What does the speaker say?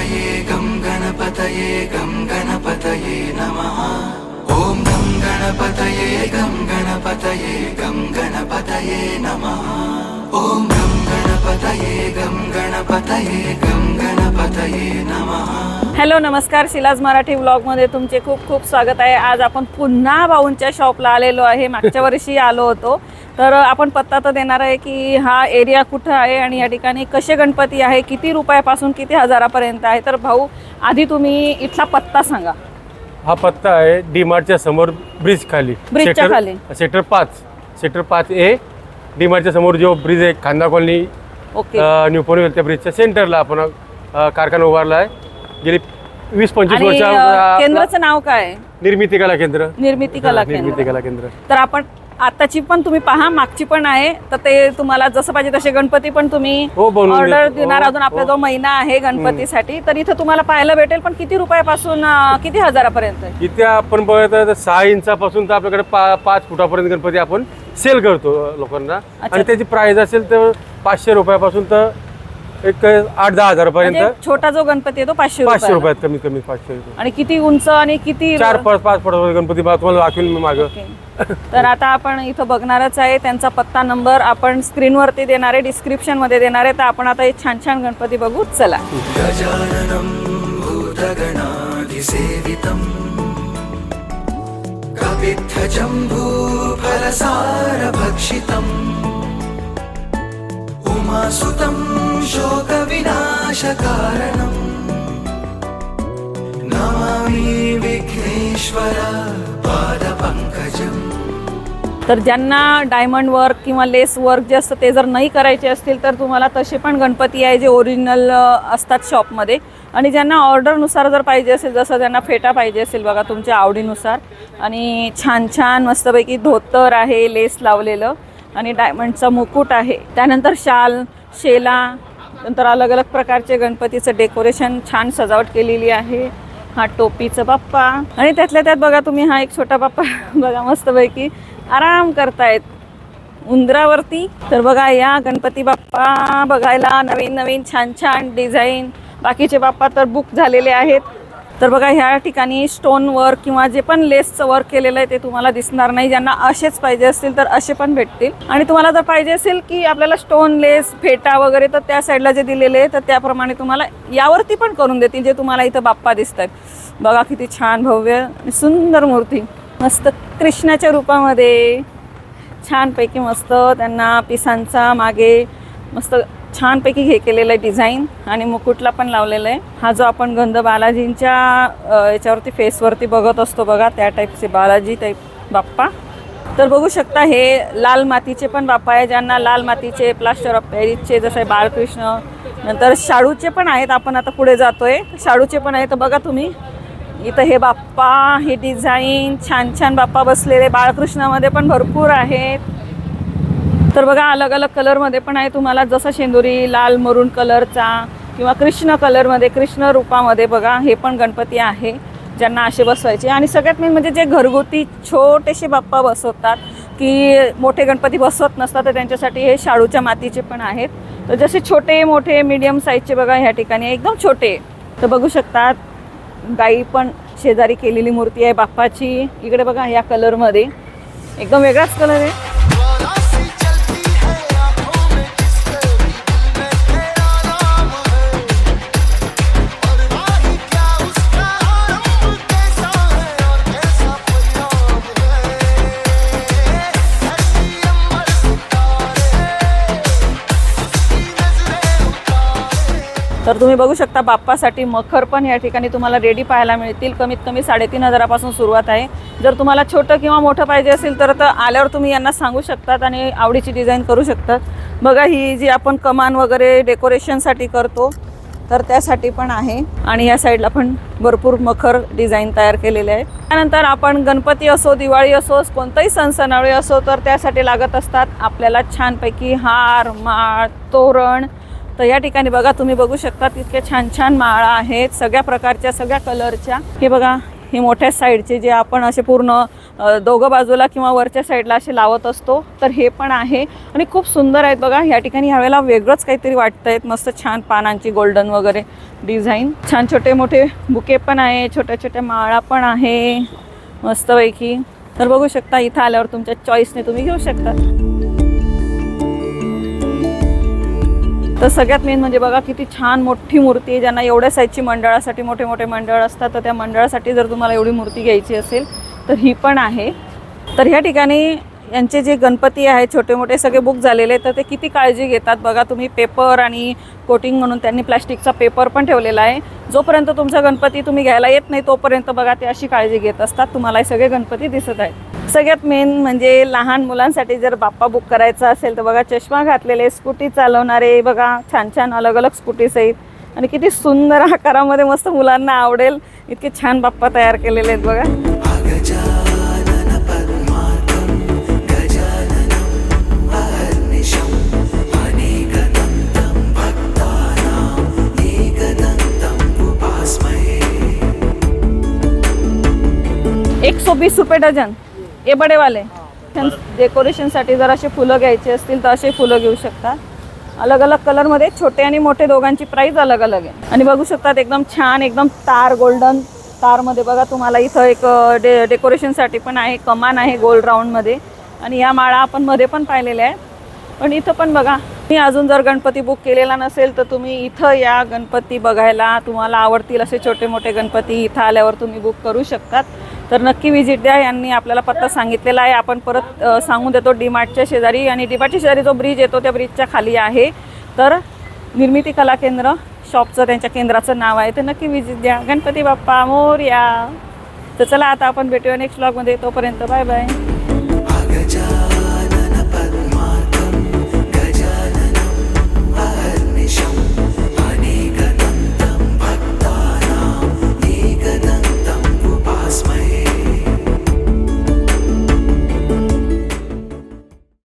गणपतये गं गणपतये गं गणपतये नमः ॐ गं गणपतये गं गणपतये गं गणपतये नमः ॐ गं गणपतये गं गणपतये गं गणपतये नमः हॅलो नमस्कार. शिलाज मराठी व्लॉगमध्ये तुमचे खूप खूप स्वागत आहे. आज आपण पुन्हा भाऊंच्या शॉपला आलेलो आहे. मागच्या वर्षी आलो होतो. तर आपण पत्ता तर देणार आहे की हा एरिया कुठं आहे आणि या ठिकाणी कसे गणपती आहे किती रुपयापासून किती हजारापर्यंत आहे? तर भाऊ आधी तुम्ही इथला पत्ता सांगा. हा पत्ता आहे डी मार्टच्या समोर ब्रिज खाली. ब्रिजच्या सेक्टर- खाली. सेक्टर पाच. सेक्टर पाच ए डी मार्टच्या समोर जो ब्रिज आहे खांदा कॉलनी ओके न्यू पनवेल त्या ब्रिजच्या सेंटरला आपण अ, कारखाना उभारला आहे. गेली वीस पंचवीस आणि वर्ष अ, आपला- केंद्राचं नाव काय आहे? निर्मिती कला केंद्र निर्मिती कला हा, निर्मिती केंद्र कला केंद्र तर आपण आताची पण तुम्ही पहा मागची पण आहे तर ते तुम्हाला जसं पाहिजे तसे गणपती पण तुम्ही हो, बनवून ऑर्डर देतो. देणार हो, अजून आपला हो. जो महिना आहे गणपतीसाठी तर इथं तुम्हाला पाहायला भेटेल पण किती रुपयापासून अं, किती हजारापर्यंत आहे? इथे आपण बघत तर सहा इंचापासून तर आपल्याकडे पा पाच फुटापर्यंत गणपती आपण सेल करतो लोकांना आणि त्याची प्राइस असेल तर पाचशे रुपयापासून तर एक आठ दहा हजारापर्यंत म्हणजे छोटा जो गणपती आहे तो पाचशे पाचशे रुपये रुपयात कमीत कमी पाचशे रुपये. आणि किती उंच आणि किती चार पाच पाच फुटापर्यंत गणपती बा- तुम्हाला दाखवेल मी मागं. तर आता आपण इथं बघणारच आहे त्यांचा पत्ता नंबर आपण स्क्रीनवरती देणार आहे डिस्क्रिप्शनमध्ये देणार आहे तर आपण आता हे छान छान गणपती बघू. चला. गजाननं भूतगणाधिसेवितम् शोकविनाशकारणम् नमामि विघ्नेश्वर पादपङ्कजम्। तर ज्यांना डायमंड वर्क किंवा लेस वर्क जे असतं ते जर नाही करायचे असतील तर तुम्हाला तसे पण गणपती आहे जे ओरिजिनल असतात शॉपमध्ये आणि ज्यांना ऑर्डरनुसार जर पाहिजे असेल जसं त्यांना फेटा पाहिजे असेल बघा तुमच्या आवडीनुसार. आणि छान छान मस्तपैकी धोतर आहे लेस लावलेलं. आणि डायमंडचा मुकुट आहे. त्यानंतर शाल शेला नंतर अलग अलग प्रकारचे गणपतीचं डेकोरेशन छान सजावट केलेली आहे. हा टोपीचं बाप्पा. आणि त्यातल्या त्यात बघा तुम्ही हा एक छोटा बाप्पा. बघा मस्तपैकी आराम करतायत. उंदरावरती. तर बघा या गणपती बाप्पा बघायला नवीन नवीन छान छान डिझाईन बाकीचे बाप्पा तर बुक झालेले आहेत. तर बघा ह्या ठिकाणी स्टोन वर्क किंवा जे पण लेसचं वर्क केलेलं आहे ते तुम्हाला दिसणार नाही. ज्यांना असेच पाहिजे असतील तर असे पण भेटतील. आणि तुम्हाला जर पाहिजे असेल की आपल्याला स्टोन लेस फेटा वगैरे तर त्या साईडला जे दिलेले आहे तर त्याप्रमाणे तुम्हाला यावरती पण करून देतील जे तुम्हाला इथं बाप्पा दिसत आहेत बघा किती छान भव्य आणि सुंदर मूर्ती. मस्त कृष्णाच्या रूपामध्ये. छानपैकी मस्त त्यांना पिसांचा मागे मस्त छानपैकी हे केलेलं आहे डिझाईन आणि मुकुटला पण लावलेलं आहे. हा जो आपण गंध बालाजींच्या याच्यावरती फेसवरती बघत असतो बघा त्या टाईपचे बालाजी टाईप बाप्पा. तर बघू शकता हे लाल मातीचे पण बाप्पा आहे ज्यांना लाल मातीचे प्लास्टर ऑफ पॅरिसचे जसे बाळकृष्ण नंतर शाडूचे पण आहेत आपण आता पुढे जातोय. शाडूचे पण आहेत तर बघा तुम्ही. इथं हे बाप्पा हे डिझाईन छान छान बाप्पा बसलेले बाळकृष्णामध्ये पण भरपूर आहेत. तर बघा अलग अलग कलरमध्ये पण आहे. तुम्हाला जसं शेंदुरी लाल मरून कलरचा किंवा कृष्ण कलरमध्ये कृष्ण रूपामध्ये बघा हे पण गणपती आहे ज्यांना असे बसवायचे. आणि सगळ्यात मेन म्हणजे जे घरगुती छोटेसे बाप्पा बसवतात की मोठे गणपती बसवत नसतात तर त्यांच्यासाठी हे शाळूच्या मातीचे पण आहेत. तर जसे छोटे मोठे मीडियम साईजचे बघा ह्या ठिकाणी एकदम छोटे. तर बघू शकतात गाई पण शेजारी केलेली मूर्ती आहे बाप्पाची. इकडे बघा या कलरमध्ये. एकदम वेगळाच कलर आहे. तर तुम्ही बघू शकता बाप्पासाठी मखर पण या ठिकाणी तुम्हाला रेडी पाहायला मिळतील. कमीत कमी साडेतीन हजारापासून सुरुवात आहे. जर तुम्हाला छोटं किंवा मोठं पाहिजे असेल तर तर आल्यावर तुम्ही यांना सांगू शकतात आणि आवडीची डिझाईन करू शकतात. बघा ही जी आपण कमान वगैरे डेकोरेशनसाठी करतो तर त्यासाठी पण आहे. आणि या साईडला पण भरपूर मखर डिझाईन तयार केलेले आहे त्यानंतर आपण गणपती असो दिवाळी असो कोणताही सण सणावळी असो तर त्यासाठी लागत असतात आपल्याला छानपैकी हार माळ तोरण तर या ठिकाणी बघा तुम्ही बघू शकता इतक्या छान छान माळा आहेत सगळ्या प्रकारच्या सगळ्या कलरच्या. हे बघा हे मोठ्या साईडचे जे आपण असे पूर्ण दोघं बाजूला किंवा वरच्या साईडला असे लावत असतो तर हे पण आहे. आणि खूप सुंदर आहेत बघा या ठिकाणी ह्यावेळेला वेगळंच काहीतरी वाटत आहेत मस्त छान पानांची गोल्डन वगैरे डिझाईन. छान छोटे मोठे बुके पण आहे छोट्या छोट्या माळा पण आहे मस्तपैकी. तर बघू शकता इथं आल्यावर तुमच्या चॉईसने तुम्ही घेऊ शकता. तर सगळ्यात मेन म्हणजे बघा किती छान मोठी मूर्ती आहे ज्यांना एवढ्या साईजची मंडळासाठी मोठे मोठे मंडळ असतात तर त्या मंडळासाठी जर तुम्हाला एवढी मूर्ती घ्यायची असेल तर ही पण आहे. तर ह्या ठिकाणी यांचे जे गणपती आहेत छोटे मोठे सगळे बुक झालेले तर ते किती काळजी घेतात बघा तुम्ही. पेपर आणि कोटिंग म्हणून त्यांनी प्लॅस्टिकचा पेपर पण ठेवलेला आहे. जोपर्यंत तुमचा गणपती तुम्ही घ्यायला येत नाही तोपर्यंत बघा ते अशी काळजी घेत असतात. तुम्हाला हे सगळे गणपती दिसत आहेत. सगळ्यात मेन म्हणजे लहान मुलांसाठी जर बाप्पा बुक करायचा असेल तर बघा चष्मा घातलेले स्कूटी चालवणारे बघा छान छान अलग अलग स्कूटी सहित. आणि किती सुंदर आकारामध्ये मस्त मुलांना आवडेल. इतके छान बाप्पा तयार केलेले आहेत बघा. एक सौ बीस रुपये डजन हे बडे वाले डेकोरेशनसाठी जर असे फुलं घ्यायचे असतील तर असे फुलं घेऊ शकता. अलग अलग कलरमध्ये छोटे आणि मोठे दोघांची प्राईस अलग अलग आहे. आणि बघू शकतात एकदम छान एकदम तार गोल्डन तारमध्ये बघा तुम्हाला इथं एक डे डेकोरेशनसाठी पण आहे कमान आहे गोल्ड राऊंडमध्ये. आणि या माळा आपण मध्ये पण पाहिलेल्या आहे पण इथं पण बघा मी अजून जर गणपती बुक केलेला नसेल तर तुम्ही इथं या गणपती बघायला. तुम्हाला आवडतील असे छोटे मोठे गणपती इथं आल्यावर तुम्ही बुक करू शकतात. तर नक्की विजिट द्या. यांनी आपल्याला पत्ता सांगितलेला आहे. आपण परत सांगून देतो डीमार्टच्या शेजारी. आणि डीमार्टच्या शेजारी जो ब्रिज येतो त्या ब्रिजच्या खाली आहे. तर निर्मिती कला केंद्र शॉपचं त्यांच्या केंद्राचं नाव आहे. तर नक्की विजिट द्या. गणपती बाप्पा मोर्या. तर चला आता आपण भेटूया नेक्स्ट ब्लॉगमध्ये तोपर्यंत बाय बाय अगजानन